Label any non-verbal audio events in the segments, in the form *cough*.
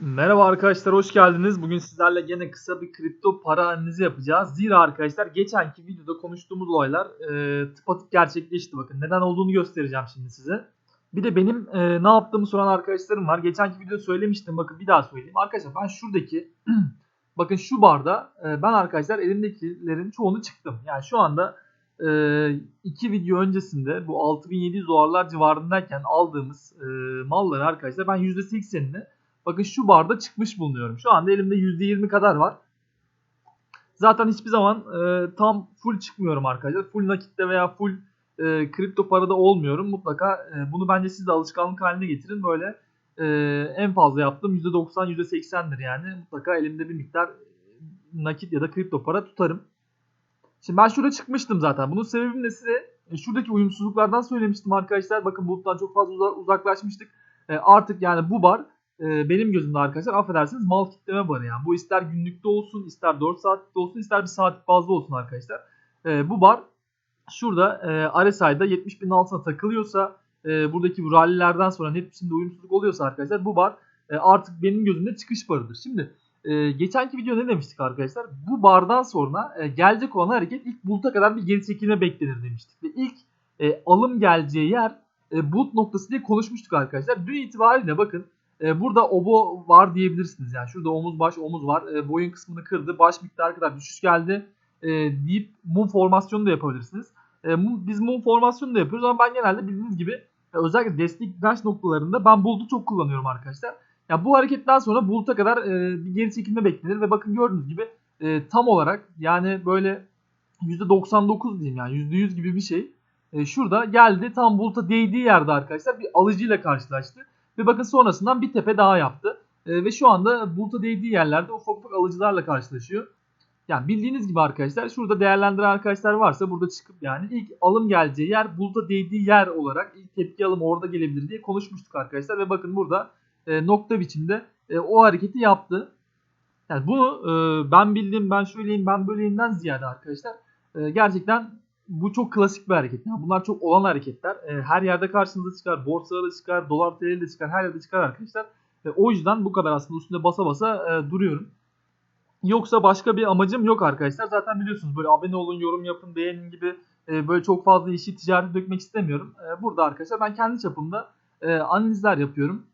Merhaba arkadaşlar hoş geldiniz. Bugün sizlerle gene kısa bir kripto para analizi yapacağız. Zira arkadaşlar geçenki videoda konuştuğumuz olaylar e, tıpatıp gerçekleşti. Bakın neden olduğunu göstereceğim şimdi size. Bir de benim e, ne yaptığımı soran arkadaşlarım var. Geçenki videoda söylemiştim. Bakın bir daha söyleyeyim. Arkadaşlar ben şuradaki *clears throat* bakın şu barda e, ben arkadaşlar elimdekilerin çoğunu çıktım. Yani şu anda e, iki video öncesinde bu 6700 dolarlar civarındayken aldığımız e, malları arkadaşlar ben %80'ini Bakın şu barda çıkmış bulunuyorum. Şu anda elimde %20 kadar var. Zaten hiçbir zaman e, tam full çıkmıyorum arkadaşlar. Full nakitte veya full e, kripto parada olmuyorum. Mutlaka e, bunu bence siz de alışkanlık haline getirin. Böyle e, en fazla yaptığım %90 %80'dir yani. Mutlaka elimde bir miktar nakit ya da kripto para tutarım. Şimdi ben şurada çıkmıştım zaten. Bunun sebebini de size e, şuradaki uyumsuzluklardan söylemiştim arkadaşlar. Bakın buluttan çok fazla uza- uzaklaşmıştık. E, artık yani bu bar e, benim gözümde arkadaşlar affedersiniz mal kitleme barı yani. Bu ister günlükte olsun, ister 4 saatte olsun, ister bir saat fazla olsun arkadaşlar. E, bu bar şurada e, RSI'da 70 bin altına takılıyorsa e, buradaki bu rallilerden sonra net biçimde uyumsuzluk oluyorsa arkadaşlar bu bar e, artık benim gözümde çıkış barıdır. Şimdi e, geçenki video ne demiştik arkadaşlar? Bu bardan sonra gelecek olan hareket ilk buluta kadar bir geri çekilme beklenir demiştik. Ve ilk alım geleceği yer e, bulut noktası diye konuşmuştuk arkadaşlar. Dün itibariyle bakın e, burada obo var diyebilirsiniz. Yani şurada omuz baş omuz var. E, boyun kısmını kırdı. Baş miktarı kadar düşüş geldi. E, deyip mum formasyonu da yapabilirsiniz. E, mum, biz mum formasyonu da yapıyoruz ama ben genelde bildiğiniz gibi e, özellikle destek direnç noktalarında ben bulut'u çok kullanıyorum arkadaşlar. Ya bu hareketten sonra bulut'a kadar e, bir geri çekilme beklenir ve bakın gördüğünüz gibi e, tam olarak yani böyle %99 diyeyim yani %100 gibi bir şey. E, şurada geldi tam bulut'a değdiği yerde arkadaşlar bir alıcıyla karşılaştı. Ve bakın sonrasından bir tepe daha yaptı. E, ve şu anda buluta değdiği yerlerde ufak ufak alıcılarla karşılaşıyor. Yani bildiğiniz gibi arkadaşlar şurada değerlendiren arkadaşlar varsa burada çıkıp yani ilk alım geleceği yer buluta değdiği yer olarak ilk tepki alımı orada gelebilir diye konuşmuştuk arkadaşlar. Ve bakın burada e, nokta biçimde e, o hareketi yaptı. Yani bunu e, ben bildim ben şöyleyim ben böyleyimden ziyade arkadaşlar e, gerçekten bu çok klasik bir hareket. Yani bunlar çok olan hareketler. E, her yerde karşınıza çıkar. Borsada da çıkar. Dolar TL'de de çıkar. Her yerde çıkar arkadaşlar. E, o yüzden bu kadar aslında üstünde basa basa e, duruyorum. Yoksa başka bir amacım yok arkadaşlar. Zaten biliyorsunuz böyle abone olun, yorum yapın, beğenin gibi e, böyle çok fazla işi ticarete dökmek istemiyorum. E, burada arkadaşlar ben kendi çapımda e, analizler yapıyorum.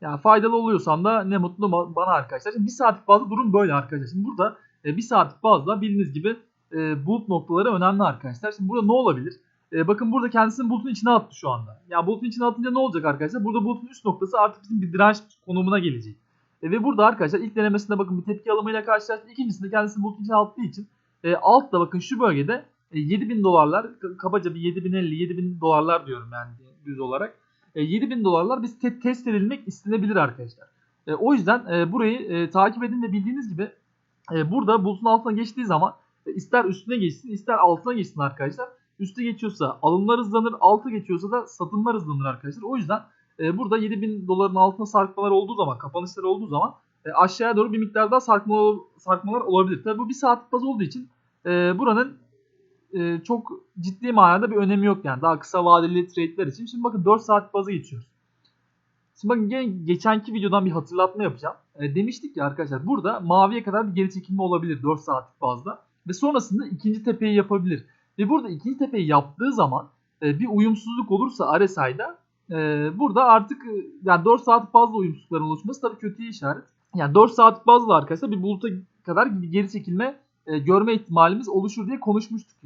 Yani faydalı oluyorsam da ne mutlu ba- bana arkadaşlar. Şimdi bir saatlik bazda durum böyle arkadaşlar. Şimdi burada e, bir saatlik bazda bildiğiniz gibi e, bulut noktaları önemli arkadaşlar. Şimdi burada ne olabilir? E, bakın burada kendisini bulutun içine attı şu anda. Ya bulutun içine atınca ne olacak arkadaşlar? Burada bulutun üst noktası artık bizim bir direnç konumuna gelecek. E, ve burada arkadaşlar ilk denemesinde bakın bir tepki alımıyla karşılaştı. İkincisinde kendisini bulutun içine attığı için e, altta bakın şu bölgede e, 7000 dolarlar kabaca bir 7050 7000 dolarlar diyorum yani düz olarak. E, 7000 dolarlar biz te- test edilmek istenebilir arkadaşlar. E, o yüzden e, burayı e, takip edin ve bildiğiniz gibi e, burada bulutun altına geçtiği zaman ister üstüne geçsin ister altına geçsin arkadaşlar. Üste geçiyorsa alımlar hızlanır, altı geçiyorsa da satımlar hızlanır arkadaşlar. O yüzden e, burada 7000 doların altına sarkmalar olduğu zaman, kapanışlar olduğu zaman e, aşağıya doğru bir miktar daha sarkmalar, sarkmalar olabilir. Tabi bu bir saatlik baz olduğu için e, buranın e, çok ciddi manada bir önemi yok yani. Daha kısa vadeli trade'ler için. Şimdi bakın 4 saat bazı geçiyoruz. Şimdi bakın geçenki videodan bir hatırlatma yapacağım. E, demiştik ya arkadaşlar burada maviye kadar bir geri çekilme olabilir 4 saatlik bazda. Ve sonrasında ikinci tepeyi yapabilir. Ve burada ikinci tepeyi yaptığı zaman e, bir uyumsuzluk olursa RSI'da e, burada artık e, yani 4 saat fazla uyumsuzlukların oluşması tabii kötü işaret. Yani 4 saat bazlı arkadaşlar bir buluta kadar bir geri çekilme e, görme ihtimalimiz oluşur diye konuşmuştuk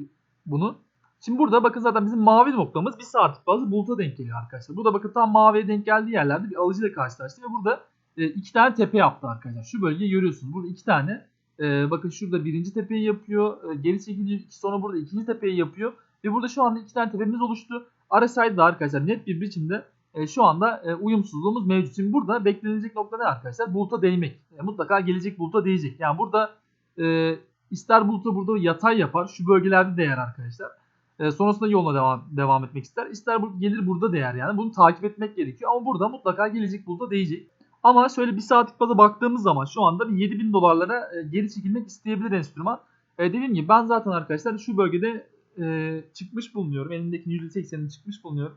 bunu. Şimdi burada bakın zaten bizim mavi noktamız bir saatlik bazı buluta denk geliyor arkadaşlar. Burada bakın tam maviye denk geldiği yerlerde bir alıcıyla karşılaştı ve burada e, iki tane tepe yaptı arkadaşlar. Şu bölgeyi görüyorsunuz. Burada iki tane e, bakın şurada birinci tepeyi yapıyor. E, geri çekiliyor. Sonra burada ikinci tepeyi yapıyor. Ve burada şu anda iki tane tepemiz oluştu. RSI'de arkadaşlar net bir biçimde e, şu anda e, uyumsuzluğumuz mevcut. Şimdi burada beklenilecek nokta ne arkadaşlar? Buluta değmek. E, mutlaka gelecek buluta değecek. Yani burada e, ister buluta burada yatay yapar. Şu bölgelerde değer arkadaşlar. E, sonrasında yoluna devam, devam etmek ister. İster gelir burada değer yani. Bunu takip etmek gerekiyor. Ama burada mutlaka gelecek buluta değecek. Ama şöyle bir saatlik baza baktığımız zaman şu anda bir 7000 dolarlara e, geri çekilmek isteyebilir enstrüman. E, dediğim gibi ben zaten arkadaşlar şu bölgede e, çıkmış bulunuyorum. Elimdekinin %80'ini çıkmış bulunuyorum.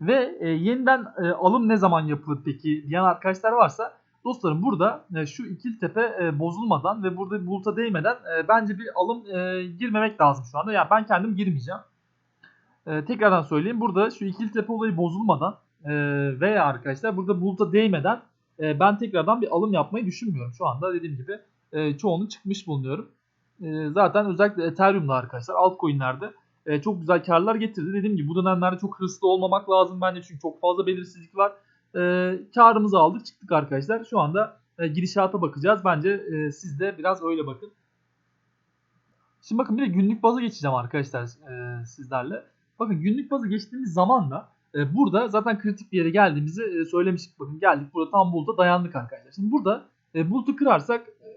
Ve e, yeniden e, alım ne zaman yapılır peki diyen arkadaşlar varsa Dostlarım burada e, şu ikili tepe e, bozulmadan ve burada buluta değmeden e, bence bir alım e, girmemek lazım şu anda. Yani ben kendim girmeyeceğim. E, tekrardan söyleyeyim. Burada şu ikili tepe olayı bozulmadan e, veya arkadaşlar burada buluta değmeden e, ben tekrardan bir alım yapmayı düşünmüyorum. Şu anda dediğim gibi e, çoğunu çıkmış bulunuyorum. E, zaten özellikle Ethereum'da arkadaşlar altcoin'lerde e, çok güzel karlar getirdi. Dediğim gibi bu dönemlerde çok hırslı olmamak lazım bence çünkü çok fazla belirsizlik var. E, karımızı aldık çıktık arkadaşlar. Şu anda e, girişata bakacağız. Bence e, siz de biraz öyle bakın. Şimdi bakın bir de günlük baza geçeceğim arkadaşlar e, sizlerle. Bakın günlük baza geçtiğimiz zaman da e, burada zaten kritik bir yere geldiğimizi e, söylemiştik. Bakın geldik burada tam bulta dayandık arkadaşlar. Şimdi burada e, kırarsak e,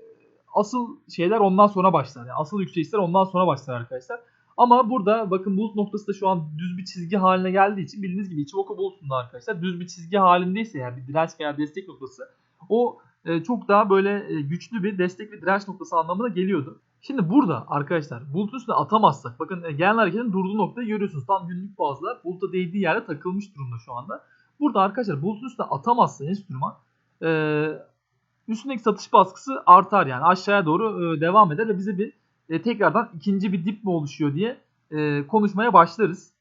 asıl şeyler ondan sonra başlar. Yani asıl yükselişler ondan sonra başlar arkadaşlar. Ama burada bakın bulut noktası da şu an düz bir çizgi haline geldiği için bildiğiniz gibi Ichimoku bulutunda arkadaşlar düz bir çizgi halindeyse yani bir direnç veya destek noktası o çok daha böyle e, güçlü bir destek ve direnç noktası anlamına geliyordu. Şimdi burada arkadaşlar bulutun üstüne atamazsak bakın e, genel hareketin durduğu noktayı görüyorsunuz. Tam günlük bazda buluta değdiği yerde takılmış durumda şu anda. Burada arkadaşlar bulutun üstüne atamazsa enstrüman e, üstündeki satış baskısı artar yani aşağıya doğru e, devam eder ve bize bir e, tekrardan ikinci bir dip mi oluşuyor diye e, konuşmaya başlarız.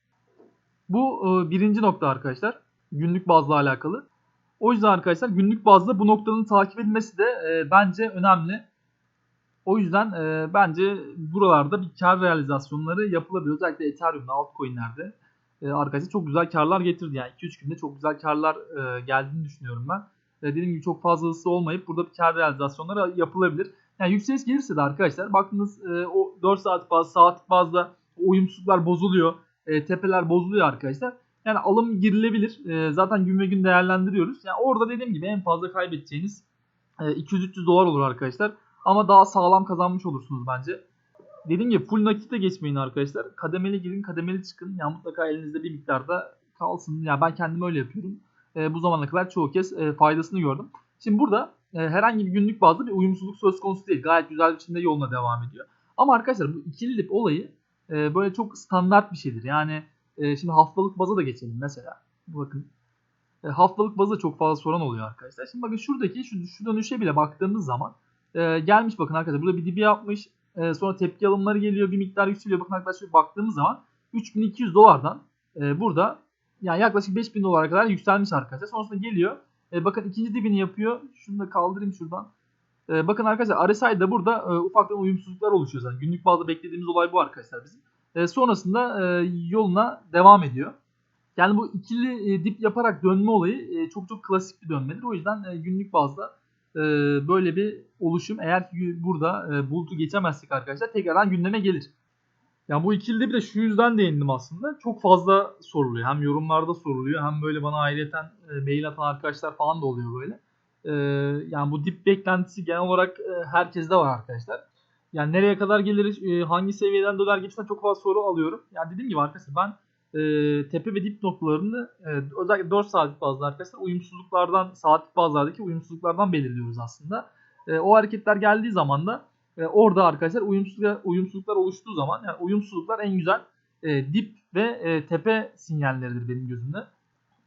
Bu e, birinci nokta arkadaşlar. Günlük bazla alakalı. O yüzden arkadaşlar günlük bazda bu noktanın takip edilmesi de e, bence önemli. O yüzden e, bence buralarda bir kar realizasyonları yapılabilir. Özellikle Ethereum'da altcoin'lerde e, arkadaşlar çok güzel karlar getirdi. Yani 2-3 günde çok güzel karlar e, geldiğini düşünüyorum ben. E, dediğim gibi çok fazla hızlı olmayıp burada bir kar realizasyonları yapılabilir. Yani yükseliş gelirse de arkadaşlar baktınız e, o 4 saat bazı saat bazda uyumsuzluklar bozuluyor. E, tepeler bozuluyor arkadaşlar. Yani alım girilebilir. E, zaten gün ve gün değerlendiriyoruz. Yani orada dediğim gibi en fazla kaybedeceğiniz e, 200-300 dolar olur arkadaşlar. Ama daha sağlam kazanmış olursunuz bence. Dediğim gibi full nakite geçmeyin arkadaşlar. Kademeli girin, kademeli çıkın. Yani mutlaka elinizde bir miktarda kalsın. Yani ben kendim öyle yapıyorum. E, bu zamana kadar çoğu kez e, faydasını gördüm. Şimdi burada e, herhangi bir günlük bazda bir uyumsuzluk söz konusu değil. Gayet güzel bir biçimde yoluna devam ediyor. Ama arkadaşlar bu ikili dip olayı e, böyle çok standart bir şeydir. Yani e, şimdi haftalık baza da geçelim mesela. Bakın e, haftalık bazda çok fazla sorun oluyor arkadaşlar. Şimdi bakın şuradaki şu, şu dönüşe bile baktığımız zaman e, gelmiş bakın arkadaşlar burada bir dibi yapmış. E, sonra tepki alımları geliyor bir miktar yükseliyor. Bakın arkadaşlar baktığımız zaman 3200 dolardan e, burada yani yaklaşık 5000 dolara kadar yükselmiş arkadaşlar. Sonrasında geliyor. E, bakın ikinci dibini yapıyor. Şunu da kaldırayım şuradan. E, bakın arkadaşlar RSI'de burada e, ufaktan uyumsuzluklar oluşuyor zaten. Günlük bazda beklediğimiz olay bu arkadaşlar bizim. E, sonrasında e, yoluna devam ediyor. Yani bu ikili e, dip yaparak dönme olayı çok çok klasik bir dönmedir. O yüzden günlük bazda böyle bir oluşum eğer ki burada e, bulutu geçemezsek arkadaşlar tekrardan gündeme gelir. Yani bu ikilide bir de şu yüzden değindim aslında. Çok fazla soruluyor. Hem yorumlarda soruluyor hem böyle bana ayrıyeten e, mail atan arkadaşlar falan da oluyor böyle. Yani bu dip beklentisi genel olarak e, herkeste var arkadaşlar. Yani nereye kadar gelir, e, hangi seviyeden döner gibisinden çok fazla soru alıyorum. Yani dediğim gibi arkadaşlar ben e, tepe ve dip noktalarını e, özellikle 4 saatlik bazda arkadaşlar uyumsuzluklardan, saatlik bazlardaki uyumsuzluklardan belirliyoruz aslında. O hareketler geldiği zaman da e, orada arkadaşlar uyumsuzluklar, uyumsuzluklar oluştuğu zaman yani uyumsuzluklar en güzel dip ve tepe sinyalleridir benim gözümde.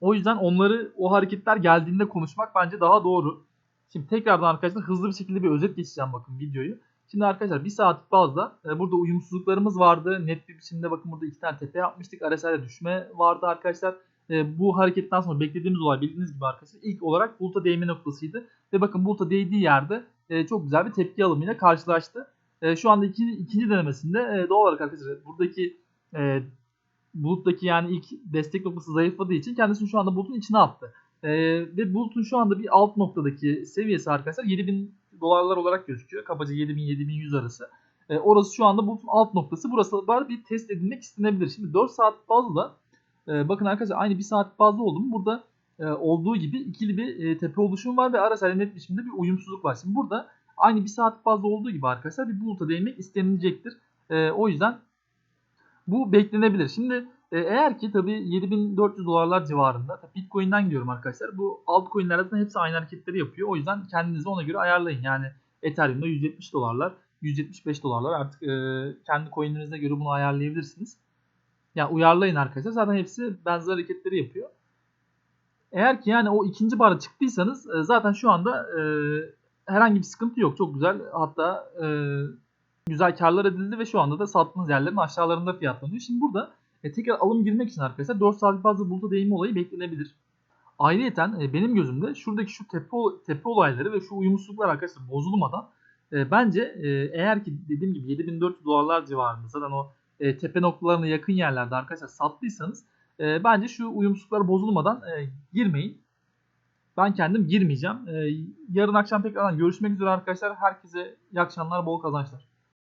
O yüzden onları o hareketler geldiğinde konuşmak bence daha doğru. Şimdi tekrardan arkadaşlar hızlı bir şekilde bir özet geçeceğim bakın videoyu. Şimdi arkadaşlar bir saat bazda e, burada uyumsuzluklarımız vardı. Net bir biçimde bakın burada iki tane tepe yapmıştık. RSI'de düşme vardı arkadaşlar. E, bu hareketten sonra beklediğimiz olay bildiğiniz gibi arkadaşlar ilk olarak buluta değme noktasıydı. Ve bakın buluta değdiği yerde e, çok güzel bir tepki alımıyla karşılaştı. Şu anda ikinci, ikinci denemesinde doğal olarak arkadaşlar buradaki buluttaki yani ilk destek noktası zayıfladığı için kendisini şu anda bulutun içine attı. Ve bulutun şu anda bir alt noktadaki seviyesi arkadaşlar 7000 dolarlar olarak gözüküyor. Kabaca 7000-7100 arası. E, orası şu anda bulutun alt noktası. Burası var bir test edilmek istenebilir. Şimdi 4 saat bazlı e, bakın arkadaşlar aynı 1 saat bazlı oldu mu burada e, olduğu gibi ikili bir e, tepe oluşumu var ve arasıyla net biçimde bir uyumsuzluk var. Şimdi burada aynı 1 saat bazlı olduğu gibi arkadaşlar bir buluta değinmek istenilecektir. E, o yüzden bu beklenebilir. Şimdi e, eğer ki tabi 7400 dolarlar civarında Bitcoin'den gidiyorum arkadaşlar. Bu altcoin'ler zaten hepsi aynı hareketleri yapıyor. O yüzden kendinizi ona göre ayarlayın. Yani Ethereum'da 170 dolarlar, 175 dolarlar artık e, kendi coin'lerinize göre bunu ayarlayabilirsiniz. Yani uyarlayın arkadaşlar. Zaten hepsi benzer hareketleri yapıyor. Eğer ki yani o ikinci bara çıktıysanız e, zaten şu anda e, herhangi bir sıkıntı yok. Çok güzel hatta e, güzel karlar edildi ve şu anda da sattığınız yerlerin aşağılarında fiyatlanıyor. Şimdi burada e, tekrar alım girmek için arkadaşlar 4 saat bazlı buluta değinme olayı beklenebilir. Ayrıyeten e, benim gözümde şuradaki şu tepe tepe olayları ve şu uyumsuzluklar arkadaşlar bozulmadan e, bence e, eğer ki dediğim gibi 7400 dolarlar civarında zaten o e, tepe noktalarına yakın yerlerde arkadaşlar sattıysanız e, bence şu uyumsuzluklar bozulmadan e, girmeyin. Ben kendim girmeyeceğim. E, yarın akşam tekrardan görüşmek üzere arkadaşlar. Herkese iyi akşamlar, bol kazançlar.